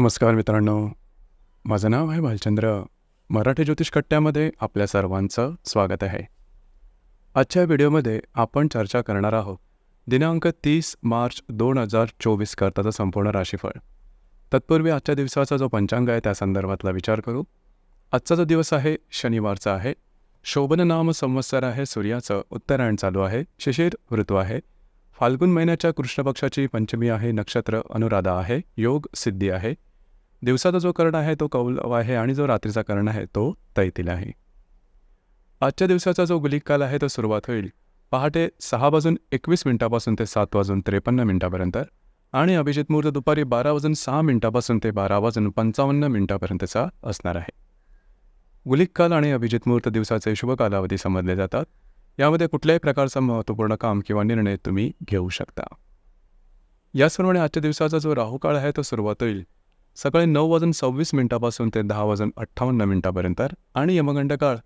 नमस्कार मित्रांनो. माझं नाव आहे भालचंद्र. मराठी ज्योतिष कट्ट्यामध्ये आपल्या सर्वांचं स्वागत आहे. आजच्या व्हिडिओमध्ये आपण चर्चा करणार आहोत दिनांक तीस मार्च दोन हजार चोवीस करताचं संपूर्ण राशीफळ. तत्पूर्वी आजच्या दिवसाचा जो पंचांग आहे त्या संदर्भातला विचार करू. आजचा जो दिवस आहे शनिवारचा आहे. शोभन नाम संवत्सर आहे सूर्याचं उत्तरायण चालू आहे शिशिर ऋतू आहे. फाल्गुन महिन्याच्या कृष्णपक्षाची पंचमी आहे नक्षत्र अनुराधा आहे योग सिद्धी आहे. दिवसाचा जो कर्ण आहे तो कौलव आहे आणि जो रात्रीचा कर्ण आहे तो तैतील आहे. आजच्या दिवसाचा जो गुलिक काल आहे तो सुरुवात होईल पहाटे सहा वाजून एकवीस मिनिटापासून ते सात वाजून त्रेपन्न मिनिटापर्यंत आणि अभिजित मुहूर्त दुपारी बारा वाजून सहा मिनिटापासून ते बारा वाजून पंचावन्न मिनिटापर्यंतचा असणार आहे. गुलिक काल आणि अभिजित मुहूर्त दिवसाचे शुभ कालावधी समजले जातात. यामध्ये कुठल्याही प्रकारचा महत्त्वपूर्ण काम किंवा निर्णय तुम्ही घेऊ शकता. याचप्रमाणे आजच्या दिवसाचा जो राहुकाळ आहे तो सुरुवात होईल सकाळी नऊ वाजून सव्वीस मिनिटापासून ते दहा वाजून अठ्ठावन्न मिनिटापर्यंत आणि यमगंड काळ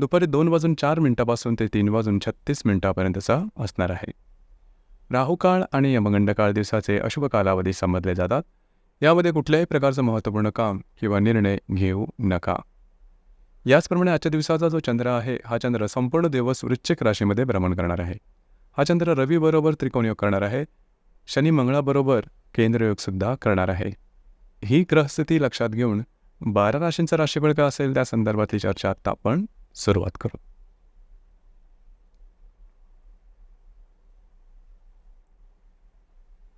दुपारी दोन वाजून चार मिनिटापासून ते तीन वाजून छत्तीस मिनिटापर्यंतचा असणार आहे. राहुकाळ आणि यमगंड काळ दिवसाचे अशुभ कालावधी समजले जातात. यामध्ये कुठल्याही प्रकारचं महत्त्वपूर्ण काम किंवा निर्णय घेऊ नका. याचप्रमाणे आजच्या दिवसाचा जो चंद्र आहे हा चंद्र संपूर्ण दिवस वृश्चिक राशीमध्ये भ्रमण करणार आहे. हा चंद्र रवीबरोबर त्रिकोणयोग करणार आहे. शनी मंगळाबरोबर केंद्रयोगसुद्धा करणार आहे. ही ग्रहस्थिती लक्षात घेऊन बारा राशींचं राशीफळ काय असेल त्या संदर्भातली चर्चा आता आपण सुरुवात करू.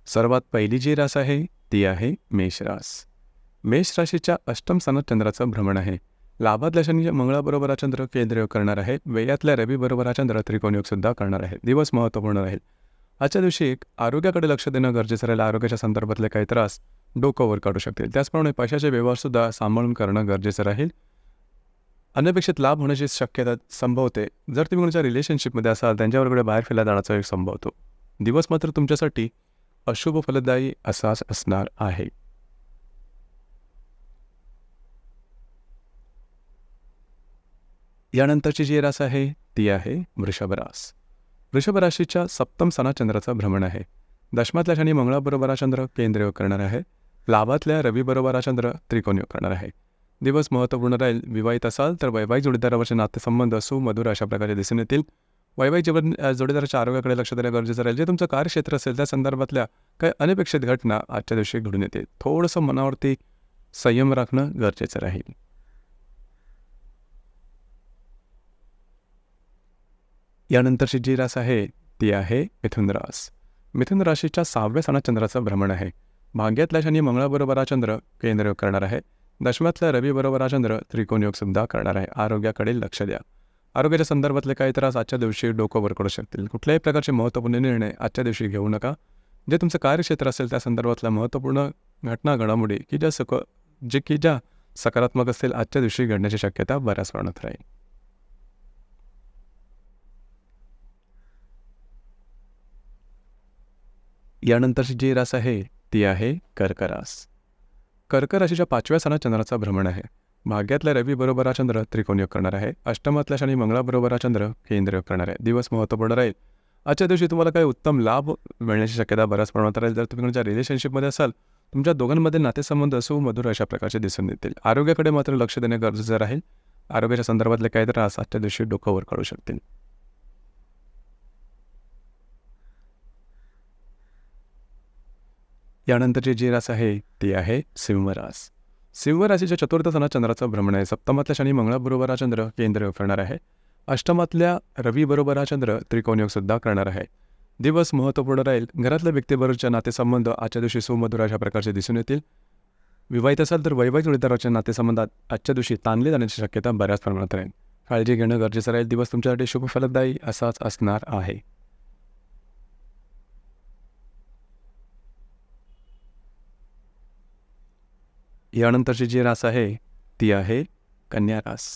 सर्वात पहिली जी रास आहे ती आहे मेष रास. मेष राशीच्या अष्टम स्थानात चंद्राचं भ्रमण आहे. लाभातल्या शनी मंगळाबरोबर चंद्र केंद्रयोग करणार आहे व्ययातल्या रवीबरोबर हा चंद्र त्रिकोणयोग सुद्धा करणार आहे दिवस महत्त्वपूर्ण राहील. आजच्या दिवशी एक आरोग्याकडे लक्ष देणं गरजेचं राहील. आरोग्याच्या संदर्भातले काही त्रास डोकं वर काढू शकतील. त्याचप्रमाणे पैशाचे व्यवहारसुद्धा सांभाळून करणं गरजेचं राहील. अनपेक्षित लाभ होण्याची शक्यता संभवते. जर तुम्ही कोणाच्या रिलेशनशिपमध्ये असाल त्यांच्याबरोबर बाहेर फिरला जाण्याचा एक संभवतो. दिवस मात्र तुमच्यासाठी अशुभ फलदायी असाच असणार आहे. यानंतरची जी रास आहे ती आहे वृषभरास वृषभराशीच्या वृषभ राशीच्या सप्तम सणाचंद्राचा भ्रमण आहे. दशमातल्या शनी मंगळाबरोबर हा चंद्र केंद्रयोग करणार आहे. लाभातल्या रवीबरोबर हा चंद्र त्रिकोणी करणार आहे. दिवस महत्त्वपूर्ण राहील. विवाहित असाल तर वैवाहिक जोडीदारावरचे नातेसंबंध सुमधुर अशा प्रकारे दिसून येतील. वैवाहिक जीवन जोडीदाराच्या आरोग्याकडे लक्ष देणं गरजेचं राहील. जे तुमचं कार्यक्षेत्र असेल त्या संदर्भातल्या काही अनपेक्षित घटना आजच्या दिवशी घडून येते थोडंसं मनावरती संयम राखणं गरजेचं राहील. यानंतरची जी रास आहे ती आहे मिथुन रास. मिथुन राशीच्या सहाव्या सणात चंद्राचं भ्रमण आहे. भाग्यातला शनी मंगळाबरोबर हा चंद्र केंद्रयोग करणार आहे. दशम्यातल्या रवीबरोबर हा चंद्र त्रिकोणयोग सुद्धा करणार आहे. आरोग्याकडे लक्ष द्या. आरोग्याच्या संदर्भातले काही त्रास आजच्या दिवशी डोकं वर करू शकतील. कुठल्याही प्रकारचे महत्त्वपूर्ण निर्णय आजच्या दिवशी घेऊ नका. जे तुमचं कार्यक्षेत्र असेल त्या संदर्भातल्या महत्त्वपूर्ण घटना घडामोडी की ज्या सक जे की ज्या सकारात्मक असतील आजच्या दिवशी घडण्याची शक्यता बऱ्याच प्रमाणात राहील. यानंतरची जी रास आहे ती आहे कर्करास. कर्क राशीच्या पाचव्या सणात चंद्राचा भ्रमण आहे. भाग्यातल्या रवीबरोबर हा चंद्र त्रिकोणयोग करणार आहे. अष्टमातल्या शनी मंगळाबरोबर हा चंद्र केंद्रयोग करणार आहे. दिवस महत्त्वपूर्ण राहील. आजच्या दिवशी तुम्हाला काही उत्तम लाभ मिळण्याची शक्यता बऱ्याच प्रमाणात राहील. जर तुम्ही तुमच्या रिलेशनशिपमध्ये असाल तुमच्या दोघांमध्ये नातेसंबंध सुमधुर अशा प्रकारचे दिसून येतील. आरोग्याकडे मात्र लक्ष देणे गरजेचं राहील. आरोग्याच्या संदर्भातले काही त्रास आजच्या दिवशी डोकं वर काढू शकतील. यानंतरचे जे रास आहे ते आहे सिंहरास. सिंह राशीच्या चतुर्थ चंद्राचं भ्रमण आहे. सप्तमातल्या शनी मंगळाबरोबर हा चंद्र केंद्र करणार आहे. अष्टमातल्या रवीबरोबर हा चंद्र त्रिकोणयोगसुद्धा करणार आहे. दिवस महत्त्वपूर्ण राहील. घरातल्या व्यक्तीबरोबरच्या नातेसंबंध आजच्या दिवशी सुमधुर अशा प्रकारचे दिसून येतील. विवाहित असाल तर वैवाहिक जोडीदाराच्या नातेसंबंधात आजच्या दिवशी ताणले जाण्याची शक्यता बऱ्याच प्रमाणात राहील. काळजी घेणं गरजेचं राहील. दिवस तुमच्यासाठी शुभफलदायी असाच असणार आहे. यानंतरची जी रास आहे ती आहे कन्या रास.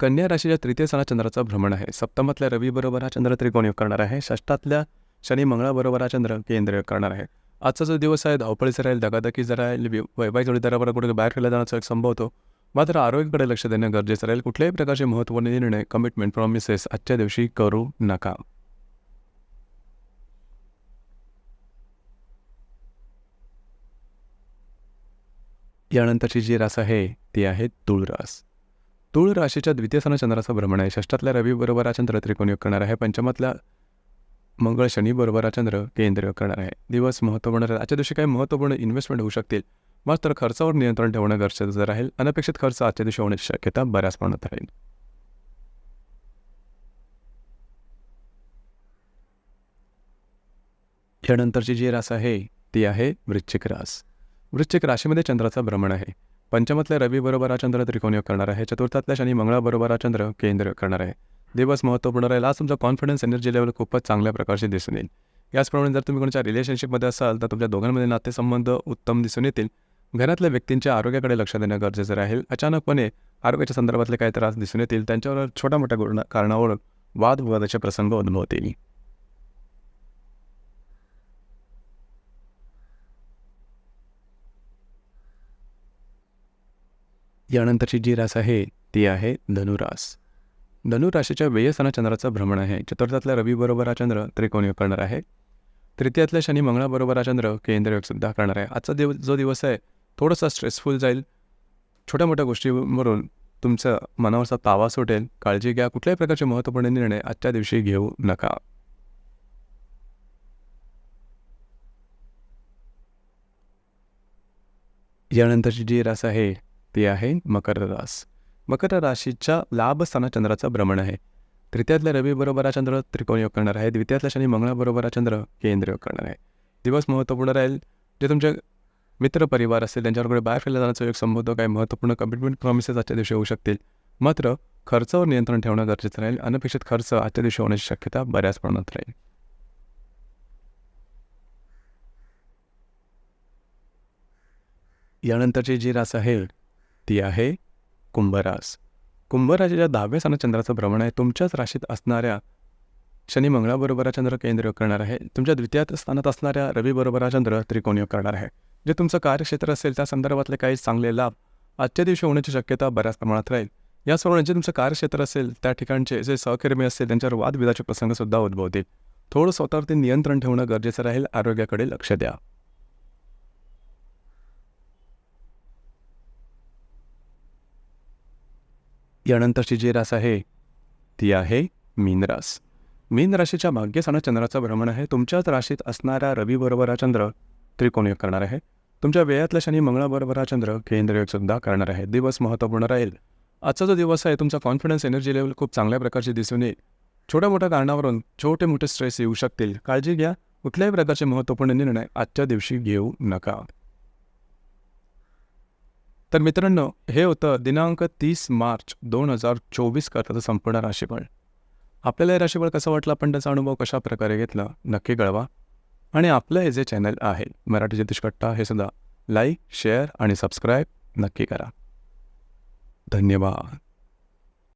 कन्या राशीच्या तृतीय सणा चंद्राचं भ्रमण आहे. सप्तमातल्या रवीबरोबर हा चंद्र त्रिकोण योग करणार आहे. षष्टातल्या शनी मंगळाबरोबर हा चंद्र केंद्रयोग करणार आहे. आजचा जो दिवस आहे धावपळीचा राहील दगादगी जर राहील वैवाहिक जोडीदाराबरोबर कुठे बाहेर फिरला जाण्याचा एक संभवतो मात्र आरोग्याकडे लक्ष देणं गरजेचं राहील. कुठल्याही प्रकारचे महत्त्वपूर्ण निर्णय कमिटमेंट प्रॉमिसेस आजच्या दिवशी करू नका. यानंतरची जी रास आहे ती आहे तुळ रास. तुळ राशीच्या द्वितीय स्थानात चंद्राचं भ्रमण आहे. षष्ठातल्या रवीबरोबर हा चंद्र त्रिकोण योग करणार आहे. पंचमातल्या मंगळ शनीबरोबर हा चंद्र केंद्र योग करणार आहे. दिवस महत्त्वपूर्ण राहील. आजच्या दिवशी काही महत्त्वपूर्ण इन्व्हेस्टमेंट होऊ शकतील. मात्र खर्चावर नियंत्रण ठेवणं गरजेचं राहील. अनपेक्षित खर्च आजच्या दिवशी होण्याची शक्यता बऱ्याच प्रमाणात राहील. यानंतरची जी रास आहे ती आहे वृश्चिक रास. वृश्चिक राशीमध्ये चंद्राचा भ्रमण आहे. पंचमातल्या रवी बरोबर हा चंद्र त्रिकोणयोग करणार आहे. चतुर्थातल्या शनी मंगळाबरोबर हा चंद्र केंद्र करणार आहे. दिवस महत्त्वपूर्ण राहील. आज तुमचा कॉन्फिडन्स एनर्जी लेवल खूपच चांगल्या प्रकारचे दिसून येईल. याचप्रमाणे जर तुम्ही कोणाच्या रिलेशनशिपमध्ये असाल तर तुमच्या दोघांमध्ये नातेसंबंध उत्तम दिसून येतील. घरातल्या व्यक्तींच्या आरोग्याकडे लक्ष देणं गरजेचं राहील. अचानकपणे आरोग्याच्या संदर्भातले काही त्रास दिसून येतील. त्यांच्यावर छोट्या मोठ्या गुण कारणावर वादविवादाचे प्रसंग उद्भवतील. यानंतरची जी रास आहे ती आहे धनुरास. धनुराशीच्या व्ययस्थाना चंद्राचं भ्रमण आहे. चतुर्थातल्या रवीबरोबर हा चंद्र त्रिकोण करणार आहे. तृतीयातल्या शनी मंगळाबरोबर हा चंद्र केंद्र सुद्धा करणार आहे. आजचा दिव जो दिवस आहे थोडासा स्ट्रेसफुल जाईल. छोट्या मोठ्या गोष्टीवरून तुमचं मनावरचा तावा सुटेल. काळजी घ्या. कुठल्याही प्रकारचे महत्त्वपूर्ण निर्णय आजच्या दिवशी घेऊ नका. यानंतरची जी रास आहे ती आहे मकर रास. मकर राशीच्या लाभस्थानात चंद्राचं भ्रमण आहे. तृतीयातल्या रवी बरोबर हा चंद्र त्रिकोण योग करणार आहे. द्वितीयातल्या शनी मंगळाबरोबर हा चंद्र केंद्र योग करणार आहे. दिवस महत्त्वपूर्ण राहील. जे तुमचे मित्र परिवार असेल त्यांच्याकडे बाहेर फिरला जाण्याचा एक संबोध काही महत्त्वपूर्ण कमिटमेंट प्रॉमिसेस आजच्या दिवशी होऊ शकतील. मात्र खर्चावर नियंत्रण ठेवणं गरजेचं राहील. अनपेक्षित खर्च आजच्या दिवशी होण्याची शक्यता बऱ्याच प्रमाणात राहील. यानंतरची जी रास आहे ती आहे कुंभरास कुंभराजेच्या दहाव्या स्थानात चंद्राचं भ्रमण आहे. तुमच्याच राशीत असणाऱ्या शनी मंगळाबरोबर चंद्र केंद्र करणार आहे. तुमच्या द्वितीय स्थानात असणाऱ्या रवीबरोबर चंद्र त्रिकोणयोग करणार आहे. जे तुमचं कार्यक्षेत्र असेल त्या संदर्भातले काही चांगले लाभ आजच्या दिवशी होण्याची शक्यता बऱ्याच प्रमाणात राहील. याचप्रमाणे जे तुमचं कार्यक्षेत्र असेल त्या ठिकाणचे जे सहकर्मी असतील त्यांच्यावर वादविदाचे प्रसंगसुद्धा उद्भवतील. थोडं स्वतःवरती नियंत्रण ठेवणं गरजेचं राहील. आरोग्याकडे लक्ष द्या. यानंतरची जी रास आहे ती आहे मीन रास. मीन राशीच्या भाग्यस्थानात चंद्राचं भ्रमण आहे. तुमच्याच राशीत असणाऱ्या रवीबरोबर हा चंद्र त्रिकोणयोग करणार आहे. तुमच्या वेळातल्या शनी मंगळाबरोबर हा चंद्र केंद्रयोगसुद्धा करणार आहे. दिवस महत्त्वपूर्ण राहील. आजचा जो दिवस आहे तुमचा कॉन्फिडन्स एनर्जी लेवल खूप चांगल्या प्रकारचे दिसून येईल. छोट्या मोठ्या कारणावरून छोटे मोठे स्ट्रेस येऊ शकतील. काळजी घ्या. कुठल्याही प्रकारचे महत्त्वपूर्ण निर्णय आजच्या दिवशी घेऊ नका. तर मित्रांनो हे होतं दिनांक तीस मार्च दोन हजार चोवीस करताचं संपूर्ण राशीफळ. आपल्याला हे राशीफळ कसं वाटलं? आपण त्याचा अनुभव कशा प्रकारे घेतला? नक्की कळवा. आणि आपलं हे जे चॅनल आहे मराठी ज्योतिष कट्टा हे सुद्धा लाईक शेअर आणि सबस्क्राईब नक्की करा. धन्यवाद.